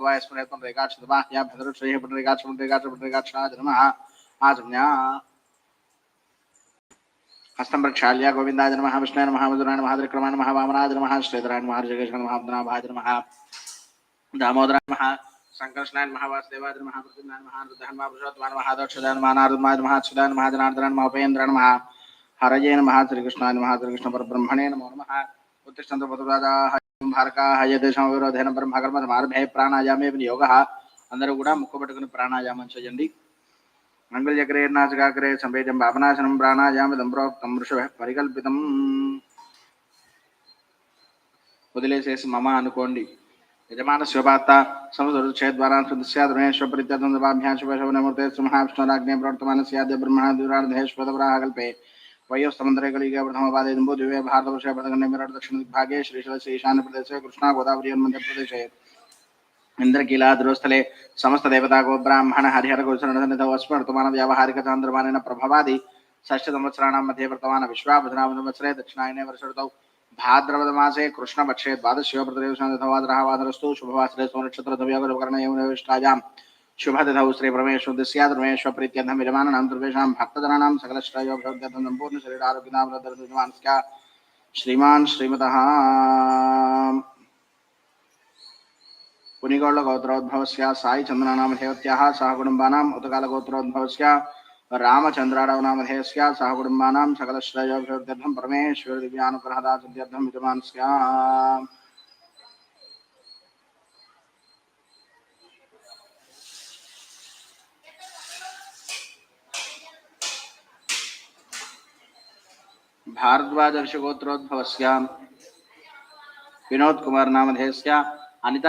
வாய ஸ்மரேத்தம் ரேகாட்சதமா யா பதிரட்சய பண்ரேகாட்சம் பண்ரேகாட்சம் हस्तम प्रक्षाल्या गोविंदाय नमः विष्णुय नमः मधुराय नमः त्रिक्रमाय नमः वामनाय नमः श्रीधराय नमः जगेश नमः अब्दनाभाय नमः दामोदराय नमः संकर्षणाय नमः वासुदेवाय नमः प्रतिनाय नमः रुद्राय नमः पुरुषोत्तमाय नमः नमो नम उत्तिष्ठन्तु पतुराजाः సంహారకా యదేశం విరోధైన బ్రహ్మకర్మ సమారభే ప్రాణాయామే యోగ అందరూ కూడా ముక్కు పట్టుకుని ప్రాణాయామం చేయండి. మంగళచక్రే నాచకాగ్రే సంవేదం పాపనాశనం ప్రాణాయామిదం ప్రోక్తం వృషభ పరికల్పితం। వదిలేసేసి మమ అనుకోండి. యజమాన శుభార్త సమసురు చేద్వారా సుదృశ్యాద్రమేశ్వరిత్యర్థం శుభాభ్యాశుభ ప్రవర్తమాన స్యాద్య బ్రహ్మణ దూరార్ధేశ్వత कलिगे प्रथमपादे जम्बूद्वीपे भारतवर्षे पदगण्डे मेरठ दक्षिणदिग्भागे श्रीशैलस्य ईशान्यप्रदेशे कृष्णा गोदावरी मध्यप्रदेशे इन्द्रकीलाद्रोस्थले समस्तदेवतागो ब्राह्मण, हरिहर गोचरणनिधौ अस्मर्तमान व्यावहारिकचान्द्रमानेन प्रभवादि। षष्ठसंवत्सराणां मध्ये वर्तमान विश्वाभद्रावसरे दक्षिणायने वर्षऋतौ भाद्रपदमासे कृष्णपक्षे द्वादशयोप्रतिदेवसाधवादरः वादरस्तु शुभवासरे सोनक्षत्रधव्यकरणयोनिष्ठायां शुभतिथौ श्रीपरमेश्वरस्याद्रमेश्वर प्रीत्यर्थं यजमानानां सर्वेषां भक्तजनानां सकलश्रयोभ्यर्थं सम्पूर्ण शरीरारोग्यनामस्य श्रीमान् श्रीमतः। पुनिगौळ गोत्रोद्भवस्य साई चन्द्रनाम देवत्याः सह कुटुम्बानाम् उतकालगोत्रोद्भवस्य रामचन्द्राराव नामधेयस्य सह कुटुम्बानां सकलश्रयोभ्यर्थं परमेश्वर दिव्यानुग्रहदा सिद्ध्यर्थं विद्यमानस्य भारद्वाजर्षगोत्रोद्भवस्य विनोद कुमार नामधेयस्य